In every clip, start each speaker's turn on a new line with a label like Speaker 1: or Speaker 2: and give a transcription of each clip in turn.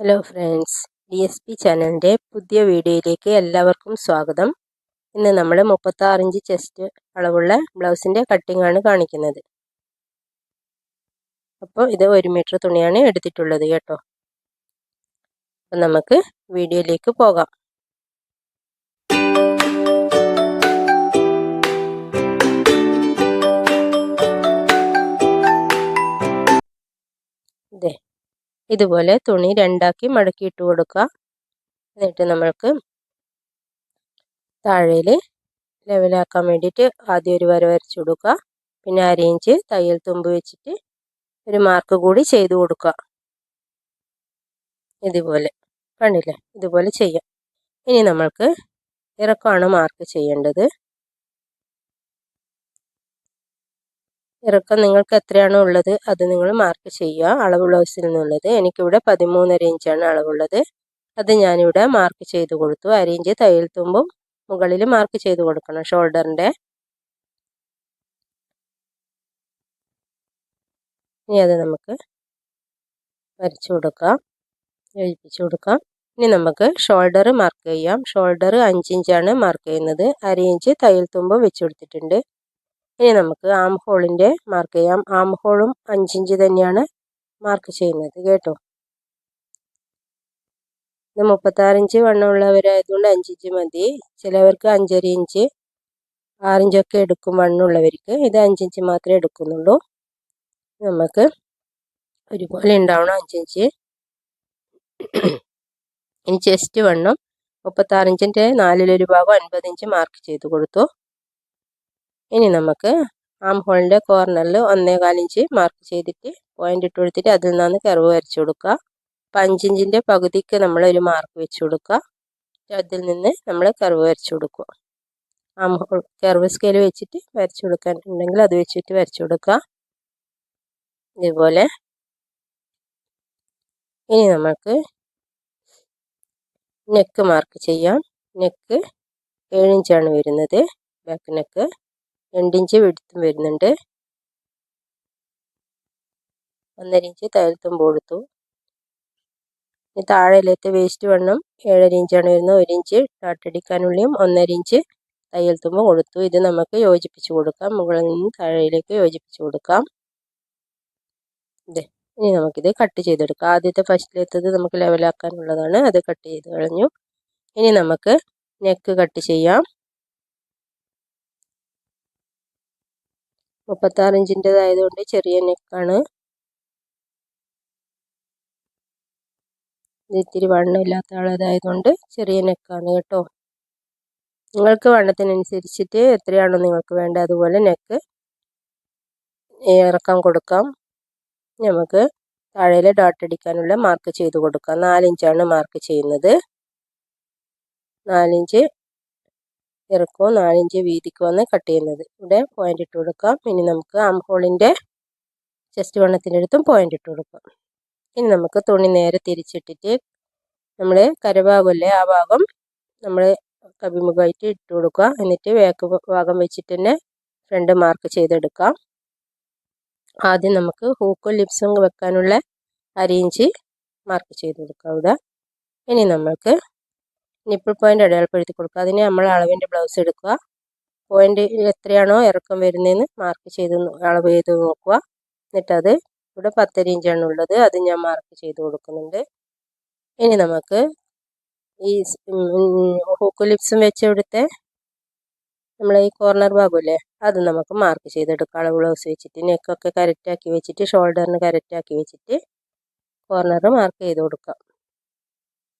Speaker 1: Hello friends D S P ചാനലിന്റെ പുതിയ വീഡിയോയിലേക്ക് എല്ലാവർക്കും സ്വാഗതം. ഇന്ന് നമ്മൾ മുപ്പത്താറ് ഇഞ്ച് ചെസ്റ്റ് അളവുള്ള ബ്ലൗസിന്റെ കട്ടിംഗ് ആണ് കാണിക്കുന്നത്. അപ്പോൾ ഇത് ഒരു മീറ്റർ തുണിയാണ് എടുത്തിട്ടുള്ളത് കേട്ടോ. അപ്പം നമുക്ക് വീഡിയോയിലേക്ക് പോകാം. ഇതേ ഇതുപോലെ തുണി രണ്ടാക്കി മടക്കി ഇട്ട് കൊടുക്കുക. എന്നിട്ട് നമ്മൾക്ക് താഴേൽ ലെവലാക്കാൻ വേണ്ടിയിട്ട് ആദ്യം ഒരു വര വരച്ചു കൊടുക്കുക. പിന്നെ അരയിഞ്ച് തയ്യൽ തുമ്പ് വെച്ചിട്ട് ഒരു മാർക്ക് കൂടി ചെയ്ത് കൊടുക്കുക. ഇതുപോലെ കണ്ടില്ലേ? ഇതുപോലെ ചെയ്യാം. ഇനി നമ്മൾക്ക് ഇറക്കമാണ് മാർക്ക് ചെയ്യേണ്ടത്. ഇറക്കം നിങ്ങൾക്ക് എത്രയാണോ ഉള്ളത് അത് നിങ്ങൾ മാർക്ക് ചെയ്യുക. അളവ് ബ്ലൗസിൽ നിന്നുള്ളത് എനിക്കിവിടെ പതിമൂന്നര ഇഞ്ചാണ് അളവുള്ളത്. അത് ഞാനിവിടെ മാർക്ക് ചെയ്ത് കൊടുത്തു. അര ഇഞ്ച് തയ്യൽ തുമ്പും മുകളിൽ മാർക്ക് ചെയ്ത് കൊടുക്കണം ഷോൾഡറിന്റെ ഇനി അത് നമുക്ക് വരച്ചു കൊടുക്കാം. യോജിപ്പിച്ച് കൊടുക്കാം. ഇനി നമുക്ക് ഷോൾഡർ മാർക്ക് ചെയ്യാം. ഷോൾഡർ അഞ്ചിഞ്ചാണ് മാർക്ക് ചെയ്യുന്നത്. അര ഇഞ്ച് തയ്യൽ തുമ്പും വെച്ച് കൊടുത്തിട്ടുണ്ട്. ഇനി നമുക്ക് ആം ഹോളിന്റെ മാർക്ക് ചെയ്യാം. ആം ഹോളും അഞ്ചിഞ്ച് തന്നെയാണ് മാർക്ക് ചെയ്യുന്നത് കേട്ടോ. ഇത് മുപ്പത്താറിഞ്ച് വണ്ണമുള്ളവരായതുകൊണ്ട് അഞ്ചിഞ്ച് മതി. ചിലവർക്ക് അഞ്ചര ഇഞ്ച് ആറിഞ്ചൊക്കെ എടുക്കും വണ്ണുള്ളവർക്ക് ഇത് അഞ്ചിഞ്ച് മാത്രമേ എടുക്കുന്നുള്ളൂ. നമുക്ക് ഒരുപോലെ ഉണ്ടാവണം അഞ്ചിഞ്ച് ഇനി ചെസ്റ്റ് വണ്ണം മുപ്പത്താറിഞ്ചിന്റെ നാലിലൊരു ഭാഗം അൻപത് ഇഞ്ച് മാർക്ക് ചെയ്ത് കൊടുത്തു. ഇനി നമുക്ക് ആം ഹോളിന്റെ കോർണറിൽ ഒന്നേകാൽ ഇഞ്ച് മാർക്ക് ചെയ്തിട്ട് പോയിന്റ് ഇട്ട് കൊടുത്തിട്ട് അതിൽ നിന്നാണ് കർവ് വരച്ചു കൊടുക്കുക. അപ്പം അഞ്ചിഞ്ചിന്റെ പകുതിക്ക് നമ്മൾ ഒരു മാർക്ക് വെച്ച് കൊടുക്കുക. അതിൽ നിന്ന് നമ്മൾ കർവ് വരച്ചു കൊടുക്കുക. ആം ഹോൾ കർവ് സ്കെയിൽ വെച്ചിട്ട് വരച്ചു കൊടുക്കാനുണ്ടെങ്കിൽ അത് വെച്ചിട്ട് വരച്ചു കൊടുക്കുക. ഇതുപോലെ. ഇനി നമുക്ക് നെക്ക് മാർക്ക് ചെയ്യാം. നെക്ക് ഏഴിഞ്ചാണ് വരുന്നത്. ബാക്ക് നെക്ക് രണ്ടിഞ്ച് വെടുത്തും വരുന്നുണ്ട്. ഒന്നര ഇഞ്ച് പൊടുത്തു കൊടുത്തു ഇനി താഴെയിലത്തെ വേസ്റ്റ് വണ്ണം ഏഴര ഇഞ്ചാണ് വരുന്നത്. ഒരു ഇഞ്ച് ടാട്ടടിക്കാനുള്ളിയും ഒന്നര ഇഞ്ച് തയ്യൽ തുമ്പ് കൊടുത്തു ഇത് നമുക്ക് യോജിപ്പിച്ച് കൊടുക്കാം. മുകളിൽ നിന്ന് താഴേയിലേക്ക് യോജിപ്പിച്ച് കൊടുക്കാം. ഇതേ ഇനി നമുക്കിത് കട്ട് ചെയ്തെടുക്കാം. ആദ്യത്തെ ഫസ്റ്റിലെത്തത് നമുക്ക് ലെവലാക്കാനുള്ളതാണ്. അത് കട്ട് ചെയ്ത് കളഞ്ഞു. ഇനി നമുക്ക് നെക്ക് കട്ട് ചെയ്യാം. മുപ്പത്താറ് ഇഞ്ചിന്റെതായതുകൊണ്ട് ചെറിയ നെക്കാണ്. ഇത്തിരി വണ്ണമില്ലാത്ത ആളതായതുകൊണ്ട് ചെറിയ നെക്കാണ് കേട്ടോ. നിങ്ങൾക്ക് വണ്ണത്തിനനുസരിച്ചിട്ട് എത്രയാണോ നിങ്ങൾക്ക് വേണ്ട അതുപോലെ നെക്ക് ഇറക്കാൻ കൊടുക്കാം. നമുക്ക് താഴെ ഡോട്ട് അടിക്കാനുള്ള മാർക്ക് ചെയ്ത് കൊടുക്കാം. നാലിഞ്ചാണ് മാർക്ക് ചെയ്യുന്നത്. നാലിഞ്ച് ഇറക്കവും നാലിഞ്ച് വീതിക്കുമാണ് കട്ട് ചെയ്യുന്നത്. ഇവിടെ പോയിന്റ് ഇട്ട് കൊടുക്കാം. ഇനി നമുക്ക് ആം ഹോളിന്റെ ചെസ്റ്റ് വണ്ണത്തിന്റെ അടുത്തും പോയിന്റ് ഇട്ട് കൊടുക്കാം. ഇനി നമുക്ക് തുണി നേരെ തിരിച്ചിട്ടിട്ട് നമ്മൾ കരഭാഗമല്ലേ ആ ഭാഗം നമ്മൾ കവിമുഖമായിട്ട് ഇട്ട് കൊടുക്കുക. എന്നിട്ട് വേക്ക് ഭാഗം വെച്ചിട്ട് തന്നെ ഫ്രണ്ട് മാർക്ക് ചെയ്തെടുക്കാം. ആദ്യം നമുക്ക് ഹൂക്കും ലിപ്സും വെക്കാനുള്ള അരിഞ്ച് മാർക്ക് ചെയ്ത് കൊടുക്കാം ഇവിടെ. ഇനി നമുക്ക് നിപ്പിൾ പോയിന്റ് അടയാളപ്പെടുത്തി കൊടുക്കുക അതിന് നമ്മൾ അളവിന്റെ ബ്ലൗസ് എടുക്കുക. പോയിന്റ് എത്രയാണോ ഇറക്കം വരുന്നതെന്ന് മാർക്ക് ചെയ്ത് അളവ് ചെയ്ത് നോക്കുക. എന്നിട്ടത് ഇവിടെ പത്തര ഇഞ്ചാണ് ഉള്ളത്. അത് ഞാൻ മാർക്ക് ചെയ്ത് കൊടുക്കുന്നുണ്ട്. ഇനി നമുക്ക് ഈ ഹൂക്ക് ലിപ്സും വെച്ച് ഇവിടുത്തെ നമ്മളെ ഈ കോർണർ ഭാഗമല്ലേ അത് നമുക്ക് മാർക്ക് ചെയ്തെടുക്കാം. അളവ് ബ്ലൗസ് വെച്ചിട്ട് നെക്കൊക്കെ കറക്റ്റാക്കി വെച്ചിട്ട് ഷോൾഡറിന് കറക്റ്റാക്കി വെച്ചിട്ട് കോർണർ മാർക്ക് ചെയ്ത് കൊടുക്കാം.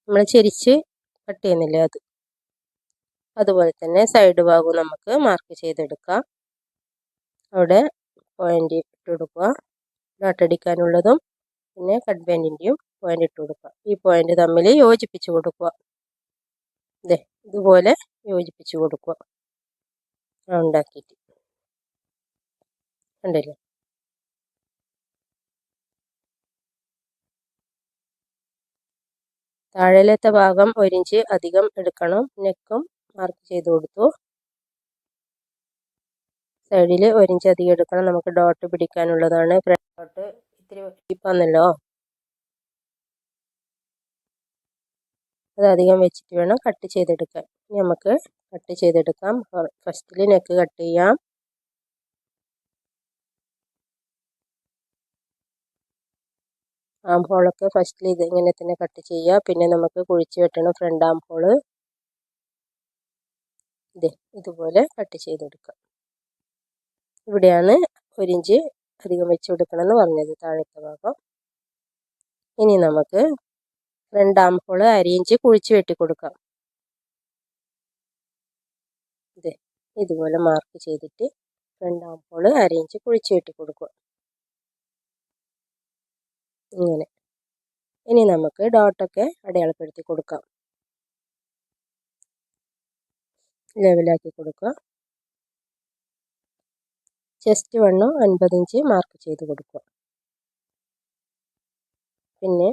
Speaker 1: നമ്മൾ ചെരിച്ച് കട്ട് ചെയ്യുന്നില്ലേ അത്? അതുപോലെ തന്നെ സൈഡ് ഭാഗവും നമുക്ക് മാർക്ക് ചെയ്തെടുക്കാം. അവിടെ പോയിന്റ് ഇട്ട് കൊടുക്കുക. ഡോട്ടടിക്കാനുള്ളതും പിന്നെ കട്ട് ബാൻഡിന്റെയും പോയിന്റ് ഇട്ട് കൊടുക്കുക. ഈ പോയിന്റ് തമ്മിൽ യോജിപ്പിച്ച് കൊടുക്കുക. ഇതേ ഇതുപോലെ യോജിപ്പിച്ച് കൊടുക്കുക. റൗണ്ടാക്കിയിട്ട് കണ്ടില്ലേ? താഴെയിലത്തെ ഭാഗം ഇഞ്ച് അധികം എടുക്കണം. നെക്കും മാർക്ക് ചെയ്ത് കൊടുത്തു. സൈഡിൽ ഇഞ്ച് അധികം എടുക്കണം. നമുക്ക് ഡോട്ട് പിടിക്കാനുള്ളതാണ്. ഡോട്ട് ഇത്തിരി ഡീപ്പാന്നല്ലോ അത് അധികം വെച്ചിട്ട് വേണം കട്ട് ചെയ്തെടുക്കാൻ. നമുക്ക് കട്ട് ചെയ്തെടുക്കാം. ഫസ്റ്റിൽ നെക്ക് കട്ട് ചെയ്യാം. ആം ഹോളൊക്കെ ഫസ്റ്റിൽ ഇത് ഇങ്ങനെ തന്നെ കട്ട് ചെയ്യുക. പിന്നെ നമുക്ക് കുഴിച്ച് വെട്ടണം ഫ്രണ്ട് ആം ഹോൾ ഇത് ഇതുപോലെ കട്ട് ചെയ്തെടുക്കാം ഇവിടെയാണ് ഒരു ഇഞ്ച് അധികം വെച്ച് കൊടുക്കണം എന്ന് പറഞ്ഞത് താഴത്തെ ഭാഗം. ഇനി നമുക്ക് ഫ്രണ്ട് ആം ഹോൾ അരിയിഞ്ച് കുഴിച്ച് വെട്ടി കൊടുക്കാം. ഇത് ഇതുപോലെ മാർക്ക് ചെയ്തിട്ട് ഫ്രണ്ട് ആം ഹോൾ അരിയിഞ്ച് കുഴിച്ച് വെട്ടി കൊടുക്കുക. ഇങ്ങനെ. ഇനി നമുക്ക് ഡോട്ടൊക്കെ അടയാളപ്പെടുത്തി കൊടുക്കാം. ലെവലാക്കി കൊടുക്കുക. ചെസ്റ്റ് വണ്ണം അൻപത് ഇഞ്ച് മാർക്ക് ചെയ്ത് കൊടുക്കുക. പിന്നെ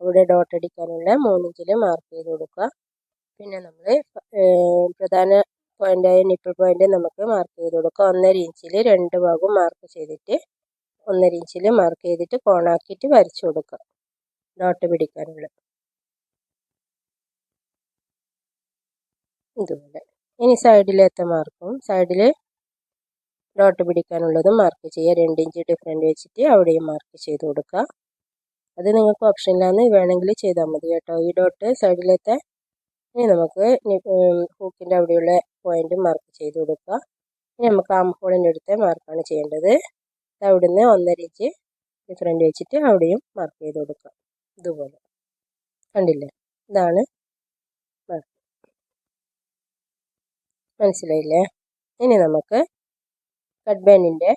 Speaker 1: അവിടെ ഡോട്ട് അടിക്കാനുള്ള മൂന്നിഞ്ചിൽ മാർക്ക് ചെയ്ത് കൊടുക്കുക. പിന്നെ നമ്മൾ പ്രധാന പോയിന്റായ നിപ്പിൾ പോയിന്റ് നമുക്ക് മാർക്ക് ചെയ്ത് കൊടുക്കുക. ഒന്നര ഇഞ്ചിൽ രണ്ട് ഭാഗവും മാർക്ക് ചെയ്തിട്ട് ഒന്നര ഇഞ്ചിൽ മാർക്ക് ചെയ്തിട്ട് കോണാക്കിയിട്ട് വരച്ചു കൊടുക്കുക. ഡോട്ട് പിടിക്കാനുള്ള. ഇതുപോലെ. ഇനി സൈഡിലത്തെ മാർക്കും സൈഡിൽ ഡോട്ട് പിടിക്കാനുള്ളതും മാർക്ക് ചെയ്യുക. രണ്ട് ഇഞ്ച് ഡിഫറെന്റ് വെച്ചിട്ട് അവിടെയും മാർക്ക് ചെയ്ത് കൊടുക്കുക. അത് നിങ്ങൾക്ക് ഓപ്ഷനിലാണ് വേണമെങ്കിൽ ചെയ്താൽ മതി കേട്ടോ. ഈ ഡോട്ട് സൈഡിലത്തെ ഇനി നമുക്ക് ഹൂക്കിന്റെ അവിടെയുള്ള പോയിന്റ് മാർക്ക് ചെയ്ത് കൊടുക്കുക. ഇനി നമുക്ക് ആം ഹോളിന്റെ അടുത്ത് മാർക്കാണ് ചെയ്യേണ്ടത്. അവിടുന്ന് ഒന്നര ഇഞ്ച് ഡിഫറെന്റ് വെച്ചിട്ട് അവിടെയും മാർക്ക് ചെയ്ത് കൊടുക്കുക. ഇതുപോലെ. കണ്ടില്ലേ? ഇതാണ് മനസ്സിലായില്ലേ? ഇനി നമുക്ക് കട്ട് ബാൻഡിന്റെ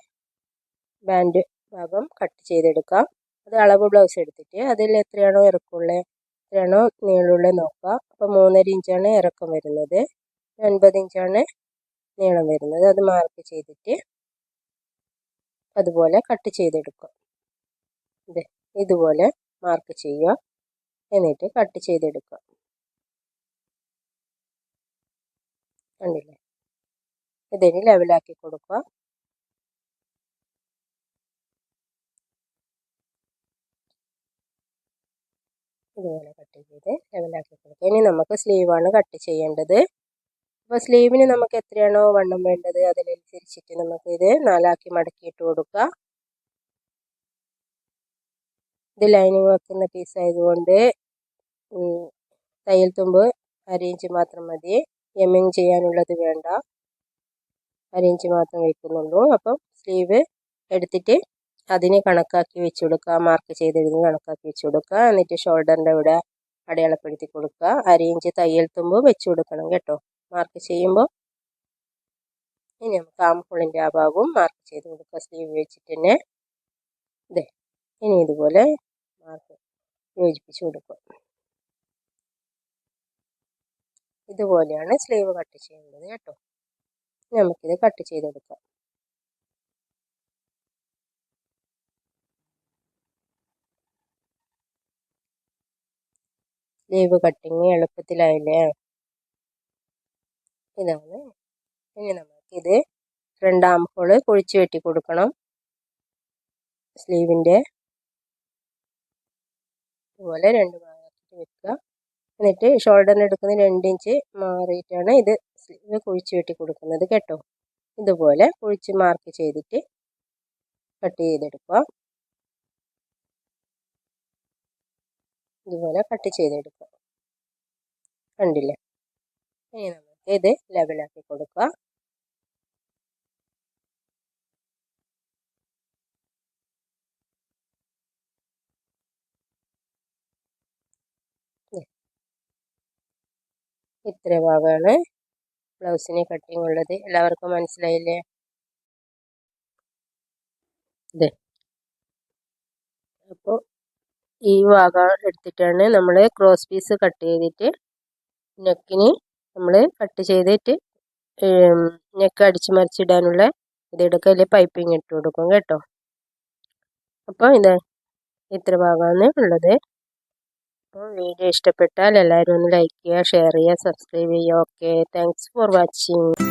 Speaker 1: ബാൻഡ് ഭാഗം കട്ട് ചെയ്തെടുക്കാം. അത് അളവ് ബ്ലൗസ് എടുത്തിട്ട് അതിൽ എത്രയാണോ ഇറക്കമുള്ളത് എത്രയാണോ നീളമുള്ളത് നോക്കുക അപ്പോൾ മൂന്നര ഇഞ്ചാണ് ഇറക്കം വരുന്നത്. അൻപത് ഇഞ്ചാണ് നീളം വരുന്നത്. അത് മാർക്ക് ചെയ്തിട്ട് അതുപോലെ കട്ട് ചെയ്തെടുക്കുക. ഇത് ഇതുപോലെ മാർക്ക് ചെയ്യുക. എന്നിട്ട് കട്ട് ചെയ്തെടുക്കുക. കണ്ടില്ലേ? ഇതിന് ലെവലാക്കി കൊടുക്കുക. ഇതുപോലെ കട്ട് ചെയ്ത് ലെവലാക്കി കൊടുക്കുക. ഇനി നമുക്ക് സ്ലീവാണ് കട്ട് ചെയ്യേണ്ടത്. അപ്പോൾ സ്ലീവിന് നമുക്ക് എത്രയാണോ വണ്ണം വേണ്ടത് അതിനനുസരിച്ചിട്ട് നമുക്ക് നാലാക്കി മടക്കിയിട്ട് കൊടുക്കുക ഇത് ലൈനിങ് വെക്കുന്ന പീസ് ആയതുകൊണ്ട് തയ്യൽ തുമ്പ് അരയിഞ്ച് മാത്രം മതി. എമ്മിങ് ചെയ്യാനുള്ളത് വേണ്ട. അരയിഞ്ച് മാത്രം വയ്ക്കുന്നുള്ളൂ. അപ്പം സ്ലീവ് എടുത്തിട്ട് അതിന് കണക്കാക്കി വെച്ച് കൊടുക്കുക. മാർക്ക് ചെയ്തെഴുതി കണക്കാക്കി വെച്ച് കൊടുക്കുക. എന്നിട്ട് ഷോൾഡറിന്റെ ഇവിടെ അടയാളപ്പെടുത്തി കൊടുക്കുക. അരയിഞ്ച് തയ്യൽ തുമ്പ് വെച്ച് കൊടുക്കണം കേട്ടോ. മാർക്ക് ചെയ്യുമ്പോൾ ഇനി നമുക്ക് ആംഹോളിന്റെ ആ ഭാഗവും മാർക്ക് ചെയ്ത് കൊടുക്കുക. സ്ലീവ് വെച്ചിട്ട് തന്നെ ഇതേ ഇനി ഇതുപോലെ മാർക്ക് യോജിപ്പിച്ച് കൊടുക്കുക. ഇതുപോലെയാണ് സ്ലീവ് കട്ട് ചെയ്യേണ്ടത് കേട്ടോ. നമുക്കിത് കട്ട് ചെയ്തെടുക്കാം സ്ലീവ് കട്ടിങ് എളുപ്പത്തിലായില്ലേ? ഇതാണ്. ഇനി നമുക്കിത് രണ്ടാം ഹോൾ കുഴിച്ച് വെട്ടി കൊടുക്കണം. സ്ലീവിന്റെ ഇതുപോലെ രണ്ട് ഭാഗത്ത് വെക്കുക. എന്നിട്ട് ഷോൾഡറിന് എടുക്കുന്ന രണ്ട് ഇഞ്ച് മാറിയിട്ടാണ് ഇത് സ്ലീവ് കുഴിച്ച് വെട്ടി കൊടുക്കുന്നത് കേട്ടോ. ഇതുപോലെ കുഴിച്ച് മാർക്ക് ചെയ്തിട്ട് കട്ട് ചെയ്തെടുക്കുക. ഇതുപോലെ കട്ട് ചെയ്തെടുക്കുക. കണ്ടില്ലേ? ഇനി നമുക്ക് ഇത് ലെവലാക്കി കൊടുക്കുക. ഇത്ര ഭാഗമാണ് ബ്ലൗസിന് കട്ടിങ് ഉള്ളത്. എല്ലാവർക്കും മനസ്സിലായില്ലേ? ഇത് അപ്പോൾ ഈ ഭാഗം എടുത്തിട്ടാണ് നമ്മൾ ക്രോസ് പീസ് കട്ട് ചെയ്തിട്ട് നെക്കിന് നമ്മൾ കട്ട് ചെയ്തിട്ട് നെക്ക് അടിച്ച് മറിച്ചിടാനുള്ള ഇതെടുക്കുക. അല്ലെങ്കിൽ പൈപ്പിംഗ് ഇട്ട് കൊടുക്കും കേട്ടോ. അപ്പോൾ ഇത് ഇത്ര ഭാഗമാണ് ഉള്ളത്. അപ്പോൾ വീഡിയോ ഇഷ്ടപ്പെട്ടാൽ എല്ലാവരും ഒന്ന് ലൈക്ക് ചെയ്യുക ഷെയർ ചെയ്യുക സബ്സ്ക്രൈബ് ചെയ്യുക. Okay thanks for watching